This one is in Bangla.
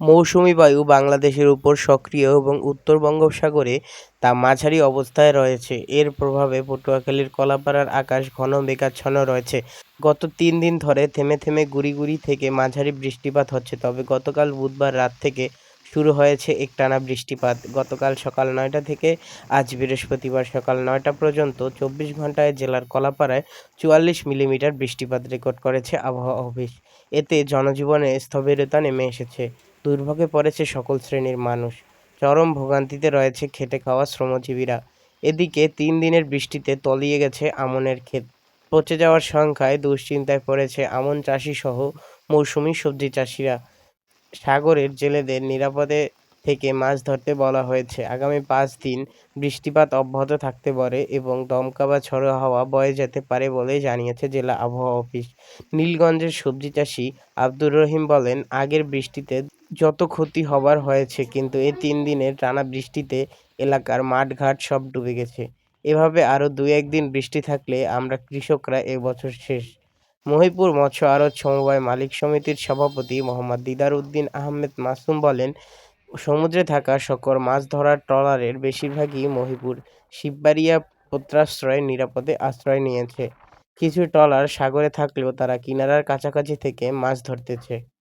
মৌসুমী বায়ু বাংলাদেশের উপর সক্রিয় এবং উত্তর বঙ্গোপসাগরে তা মাঝারি অবস্থায় রয়েছে। এর প্রভাবে পটুয়াখালীর কলাপাড়ার আকাশ ঘন মেঘাচ্ছন্ন রয়েছে। গত তিন দিন ধরে থেমে থেমে গুঁড়ি গুঁড়ি থেকে মাঝারি বৃষ্টিপাত হচ্ছে। তবে গতকাল বুধবার রাত থেকে শুরু হয়েছে একটানা বৃষ্টিপাত। গতকাল সকাল নয়টা থেকে আজ বৃহস্পতিবার সকাল নয়টা পর্যন্ত চব্বিশ ঘন্টায় জেলার কলাপাড়ায় চুয়াল্লিশ মিলিমিটার বৃষ্টিপাত রেকর্ড করেছে আবহাওয়া অফিস। এতে জনজীবনে স্থবিরতা নেমে এসেছে। দুর্ভোগে পড়েছে সকল শ্রেণির মানুষ। চরম ভোগান্তিতে রয়েছে খেটে খাওয়া শ্রমজীবীরা। এদিকে তিন দিনের বৃষ্টিতে তলিয়ে গেছে আমনের ক্ষেত। পচে যাওয়ার সংখ্যায় দুশ্চিন্তায় পড়েছে আমন চাষিসহ মৌসুমি সবজি চাষিরা। সাগরের জেলেদের নিরাপদে থেকে মাছ ধরতে বলা হয়েছে। আগামী পাঁচ দিন বৃষ্টিপাত অব্যাহত থাকতে পারে এবং দমকা বা ঝোড়ো হাওয়া বয়ে যেতে পারে বলে জানিয়েছে জেলা আবহাওয়া অফিস। নীলগঞ্জের সবজি চাষি আব্দুর রহিম বলেন, আগের বৃষ্টিতে যত ক্ষতি হবার হয়েছে কিন্তু এই তিন দিনের টানা বৃষ্টিতে এলাকার মাঠ-ঘাট সব ডুবে গেছে। এভাবে আরও দু-এক দিন বৃষ্টি থাকলে আমরা কৃষকরা এবছর শেষ। মহিপুর মৎস্য আড়ত সমবায় মালিক সমিতির সভাপতি মোহাম্মদ দিদার উদ্দিন আহমেদ মাসুম বলেন, সমুদ্রে থাকা সকল মাছ ধরার ট্রলারের বেশিরভাগই মহিপুর শিববাড়িয়া পোতাশ্রয়ে নিরাপদে আশ্রয় নিয়েছে। কিছু ট্রলার সাগরে থাকলেও তারা কিনারার কাছাকাছি থেকে মাছ ধরতেছে।